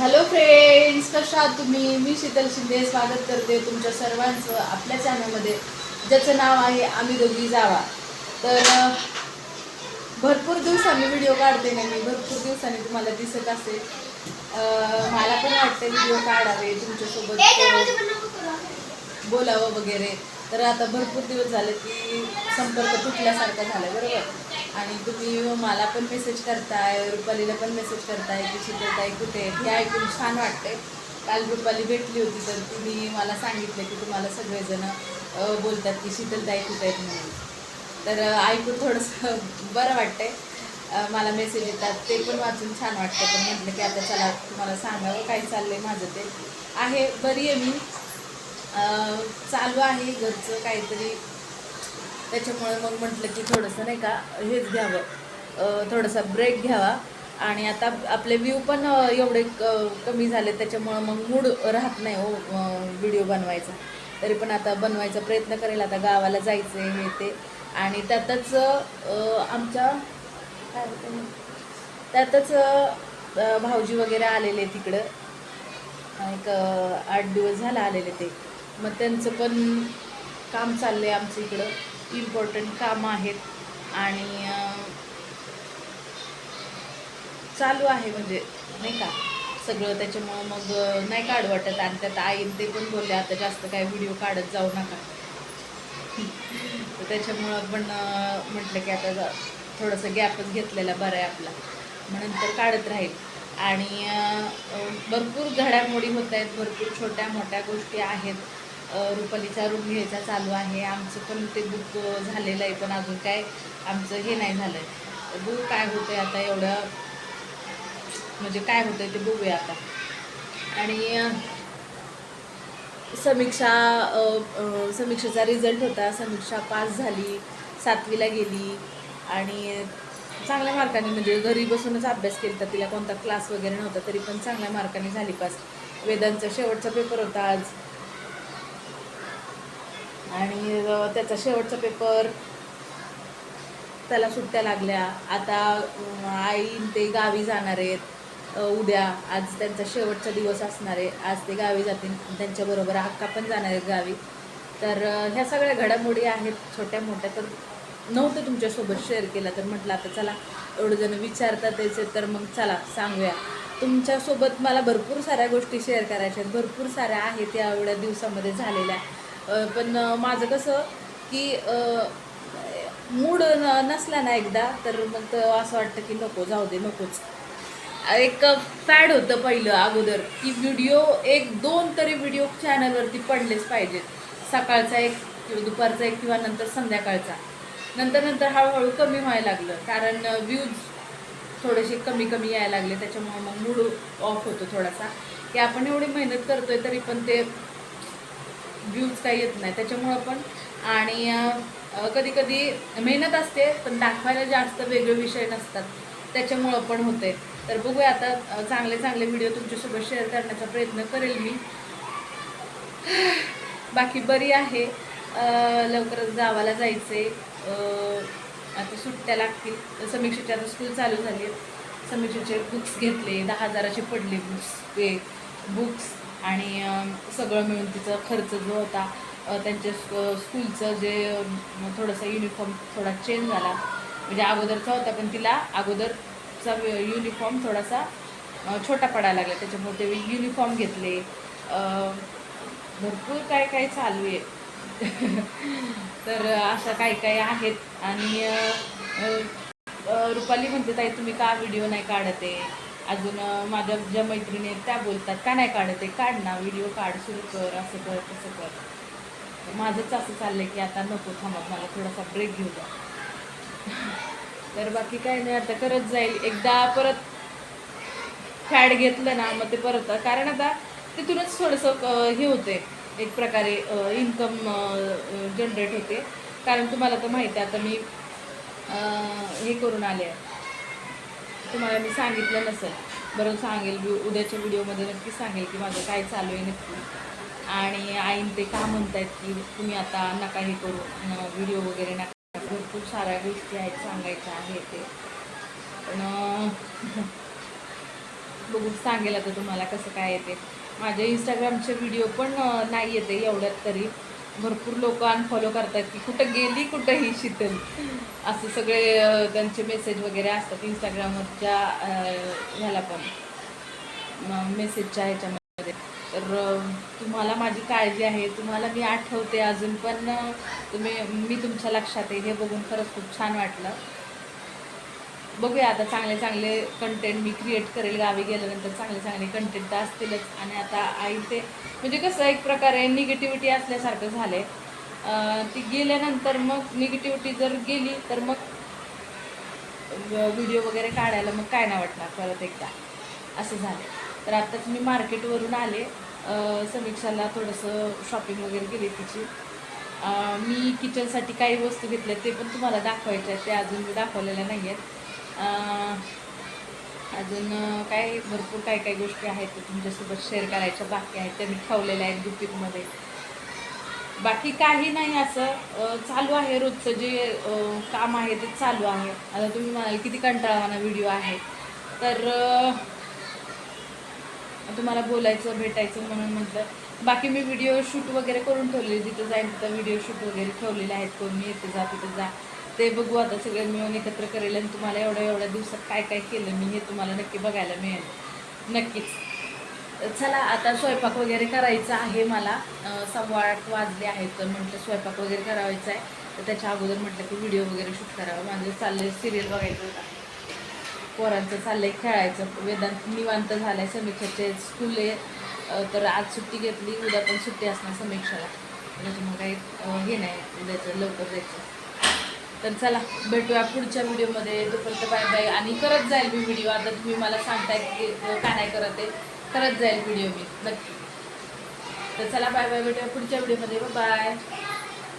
Hello friends कशा आहात तुम्ही? मी शीतल शिंदे स्वागत करते तुमच्या सर्वांचं आपल्या चॅनलमध्ये ज्याचं नाव आहे आम्ही दोघी जावा. तर भरपूर दिवसांनी व्हिडिओ काढते ना मी. भरपूर दिवसांनी तुम्हाला दिसत असेल. मला पण वाटते व्हिडिओ काढावे तुमच्यासोबत. बोलावं वगैरे. तर आता भरपूर दिवस झाले की संपर्क तुटल्यासारखा झाला बरोबर? आणि तुम्ही मला पण मेसेज करताय रुपालीला पण मेसेज करताय की शीतलताई कुठे हे ऐकून छान वाटते काल रुपाली भेटली होती तर तुम्ही मला सांगितलं की तुम्हाला सगळेजण बोलतात की शीतलताई कुठे आहेत म्हणून. तर ऐकून थोडंसं बरं वाटतंय. मला मेसेज येतात. ते पण वाचून छान वाटतं. पण म्हटलं की आता चला तुम्हाला सांगावं काय आहे माझं ते. आहे बरी आहे मी. चालू आहे घरचं काहीतरी. त्याच्यामुळे मग म्हटलं की थोडंसं नाही का हेच घ्यावं. थोडासा ब्रेक घ्यावा. आणि आता आपले व्ह्यू पण एवढे क- कमी झाले त्याच्यामुळं मग मूड राहत नाही हो व्हिडिओ बनवायचा. तरी पण आता बनवायचा प्रयत्न करेल. आता गावाला जायचं आहे हे ते. आणि त्यातच आमच्या काय त्यातच भाऊजी वगैरे आलेले तिकडं. एक आठ दिवस झाला आलेले ते. मग त्यांचं पण काम चाललं आहे आमचं इकडं. इम्पॉर्टंट कामं आहेत. आणि चालू आहे म्हणजे नाही का? सगळं त्याच्यामुळं मग नाही काढ वाटत. आणि त्यात आई ते पण बोलले आता जास्त काय व्हिडिओ काढत जाऊ नका. तर त्याच्यामुळं पण म्हटलं की आता थोडंसं गॅपच घेतलेला बरं आहे आपला. मग नंतर काढत राहील. आणि भरपूर घडामोडी होत आहेत. भरपूर छोट्या मोठ्या गोष्टी आहेत. रुपालीचा रूम घ्यायचा चालू आहे. आमचं पण ते बुक झालेलं आहे पण अजून काय आमचं हे नाही झालं आहे बघू काय होतं आहे आता एवढं. म्हणजे काय होतं आहे ते बघूया आता. आणि समीक्षा समीक्षेचा रिझल्ट होता. समीक्षा पास झाली सातवीला गेली. आणि चांगल्या मार्काने म्हणजे घरी बसूनच अभ्यास केला तिला कोणता क्लास वगैरे नव्हता तरी पण चांगल्या मार्काने झाली पास. वेदांचा शेवटचा पेपर होता आज. आणि त्याचा शेवटचा पेपर त्याला सुट्ट्या लागल्या. आता आई ते गावी जाणार आहेत. उद्या आज त्यांचा शेवटचा दिवस असणार आहे. आज ते गावी जातील. त्यांच्याबरोबर अक्का पण जाणार आहेत गावी. तर ह्या सगळ्या घडामोडी आहेत छोट्या मोठ्या. तर नव्हतं तुमच्यासोबत शेअर केला तर म्हटलं आता चला एवढं जण विचारतात त्याचे तर मग चला सांगूया. तुमच्यासोबत मला भरपूर साऱ्या गोष्टी शेअर करायच्या आहेत. भरपूर साऱ्या आहेत या एवढ्या दिवसामध्ये झालेल्या. पण माझं कसं की मूड न- नसला ना एकदा तर मग असं वाटतं की नको जाऊ दे नकोच. एक फॅड होतं पहिलं अगोदर की व्हिडिओ एक दोन तरी व्हिडिओ चॅनलवरती पडलेच पाहिजेत. सकाळचा एक किंवा दुपारचा एक किंवा नंतर संध्याकाळचा. नंतर नंतर हळूहळू कमी व्हायला लागलं कारण व्ह्यूज थोडेसे कमी कमी यायला लागले त्याच्यामुळे मग मूड ऑफ होतो थोडासा. की आपण एवढी मेहनत करतोय तरी पण ते व्ह्यूज काही येत नाही. त्याच्यामुळं पण. आणि कधी कधी मेहनत असते पण दाखवायला जास्त वेगळे विषय नसतात. त्याच्यामुळं पण होते तर बघूया आता चांगले चांगले व्हिडिओ तुमच्यासोबत शेअर करण्याचा प्रयत्न करेल मी. बाकी बरी आहे. लवकरच गावाला जायचे आता सुट्ट्या लागतील. समीक्षेची आता स्कूल चालू झाली आहेत. समीक्षेचे बुक्स घेतले. दहा हजाराचे पडले बुक्स ते बुक्स आणि सगळं मिळून तिचा खर्च जो होता त्यांच्या स्क- स्कूलचं जे थोडंसं युनिफॉर्म थोडा चेंज झाला. म्हणजे अगोदरचा होता पण तिला अगोदरचा युनिफॉर्म थोडासा छोटा पडायला लागला. त्याच्यामुळे ते युनिफॉर्म घेतले. भरपूर काय काय चालू आहे. तर अशा काही काही आहेत. आणि रुपाली म्हणते ताई तुम्ही का व्हिडिओ नाही काढत आहे? अजून माझ्या ज्या मैत्रिणी आहेत त्या बोलतात का नाही काढत आहे? काढ ना व्हिडिओ काढ सुरू कर असं कर तसं कर. माझंच असं चाललं आहे की आता नको थांबा मला थोडासा ब्रेक घेऊ द्या. तर बाकी काय नाही आता करत जाईल. एकदा परत फॅड घेतलं ना मग ते परत कारण आता तिथूनच थोडंसं हे होते एक प्रकारे इन्कम जनरेट होते. कारण तुम्हाला तर माहिती आहे आता मी हे करून आले आहे. तुम्हाला मी सांगितलं नसेल. बरं सांगेल वि- उद्याच्या व्हिडिओमध्ये नक्की सांगेल की माझं काय चालू आहे नक्की. आणि आईन ते का म्हणतायत की तुम्ही आता नका हे करू. व्हिडिओ वगैरे नका भरपूर साऱ्या गोष्टी आहेत सांगायच्या आहे ते. पण बघून सांगेल आता तुम्हाला कसं काय येते माझ्या इंस्टाग्रामचे व्हिडिओ पण नाही येते एवढ्यात तरी. भरपूर लोक अनफॉलो करतात की कुठं गेली कुठं ही शीतल असं सगळे त्यांचे मेसेज वगैरे असतात इंस्टाग्रामवरच्या ह्याला पण. मेसेजच्या ह्याच्यामध्ये. तर तुम्हाला माझी काळजी आहे. तुम्हाला मी आठवते अजून पण तुम्ही मी तुमच्या लक्षात आहे. हे बघून खरंच खूप छान वाटलं. बघूया आता चांगले चांगले कंटेंट मी क्रिएट करेल गावी गेल्यानंतर चांगले चांगले कंटेंट तर असतीलच. आणि आता आई ते म्हणजे कसं एक प्रकारे निगेटिव्हिटी असल्यासारखं झालं आहे ती गेल्यानंतर मग निगेटिव्हिटी जर गेली तर मग व्हिडिओ वगैरे काढायला मग काय नाही वाटणार परत एकदा. असं झालं तर आत्ताच मी मार्केटवरून आले. समीक्षाला थोडंसं शॉपिंग वगैरे केली तिची. मी किचनसाठी काही वस्तू घेतल्या ते पण तुम्हाला दाखवायच्या आहेत. ते अजून मी दाखवलेल्या नाही आहेत अजून काय भरपूर काही काही गोष्टी आहेत त्या तुमच्यासोबत शेअर करायच्या बाकी आहेत त्या मी ठेवलेल्या आहेत गुपितमध्ये बाकी काही नाही असं चालू आहे रोजचं जे काम आहे ते चालू आहे. आता तुम्ही म्हणाल किती कंटाळवाना व्हिडिओ आहे. तर तुम्हाला बोलायचं भेटायचं म्हणून म्हटलं. बाकी मी व्हिडिओ शूट वगैरे करून ठेवले जिथं जाईन तिथं व्हिडिओ शूट वगैरे ठेवलेले आहेत. कोण मी येते जा तिथं जा. ते बघू आता सगळे मिळून एकत्र करेल आणि तुम्हाला एवढ्या एवढ्या दिवसात काय काय केलं मी हे तुम्हाला नक्की बघायला मिळेल. नक्कीच. चला आता स्वयंपाक वगैरे करायचा आहे मला. सव्वा आठ वाजले आहेत तर म्हटलं स्वयंपाक वगैरे करायचा आहे. तर त्याच्या अगोदर म्हटलं की व्हिडिओ वगैरे शूट करावा. माझं चाललंय सिरियल बघायचं होता. पोरांचं चाललंय खेळायचं. वेदांत निवांत झालाय समीक्षाचे. स्कूल आहे. तर आज सुट्टी घेतली. उद्या पण सुट्टी असणार समीक्षाला. त्याच्यामुळे म्हणजे काही हे नाही. उद्याचं लवकर जायचं. तर चला भेटूया पुढच्या व्हिडिओमध्ये. तोपर्यंत बाय बाय आणि करत जाईल मी व्हिडिओ आता तुम्ही मला सांगताय की नाही करत आहे. करत जाईल व्हिडिओ मी. नक्की. तर चला बाय बाय भेटूया पुढच्या व्हिडिओमध्ये. बाय